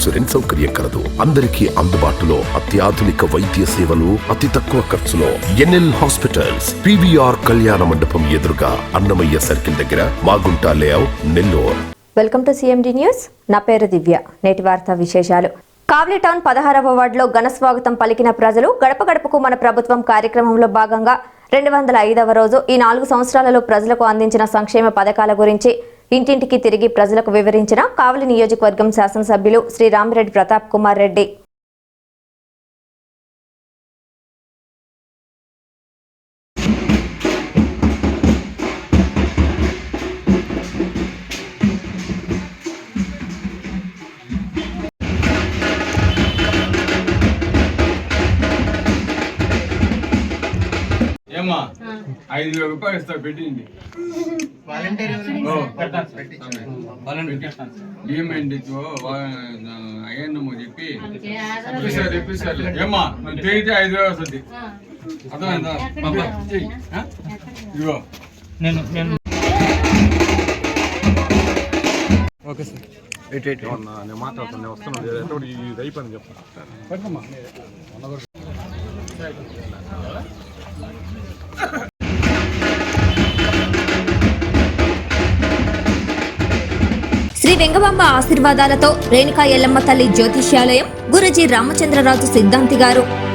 Insurance సౌకర్యం కలదు. అందరికీ అందుబాటులో అత్యాధునిక వైద్య సేవలు అతి తక్కువ ఖర్చులో. ఎన్ఎల్ హాస్పిటల్స్ పివిఆర్ కళ్యాణ మండపం ఎదురుగా అన్నమయ్య సర్కిల్ దగ్గర Magunta layout Nellore. Welcome to CMD news. నా పేరు దివ్య. నేటి వార్తా విశేషాలు. కావ్లీ టౌన్ పదహారవ వార్డులో ఘన స్వాగతం పలికిన ప్రజలు గడప గడపకు మన ప్రభుత్వం కార్యక్రమంలో భాగంగా రెండు వందల ఐదవ రోజు ఈ నాలుగు సంవత్సరాలలో ప్రజలకు అందించిన సంక్షేమ పథకాల గురించి ఇంటింటికి తిరిగి ప్రజలకు వివరించిన కావలి నియోజకవర్గం శాసనసభ్యులు శ్రీ రామిరెడ్డి ప్రతాప్ కుమార్ రెడ్డి. ఏమ్మా? ఐదు వేల రూపాయలు ఇస్తా పెట్టింది. ఓ, బియ్యం ఎండితో అయ్యన్నమో చెప్పి ఇప్పిస్తారు ఇప్పిస్తారు ఏమ్మా నువ్వు తిరిగితే ఐదు వేలు వస్తుంది అర్థమైందా? ఇదిగో. నేను నేను. నేను మాట్లాడుతాను నేను వస్తున్నాను ఇది అయిపోయింది చెప్పు. వెంగబాంబ ఆశీర్వాదాలతో రేణుకా ఎల్లమ్మ తల్లి జ్యోతిష్యాలయం గురుజీ రామచంద్రరాజు సిద్ధాంతి గారు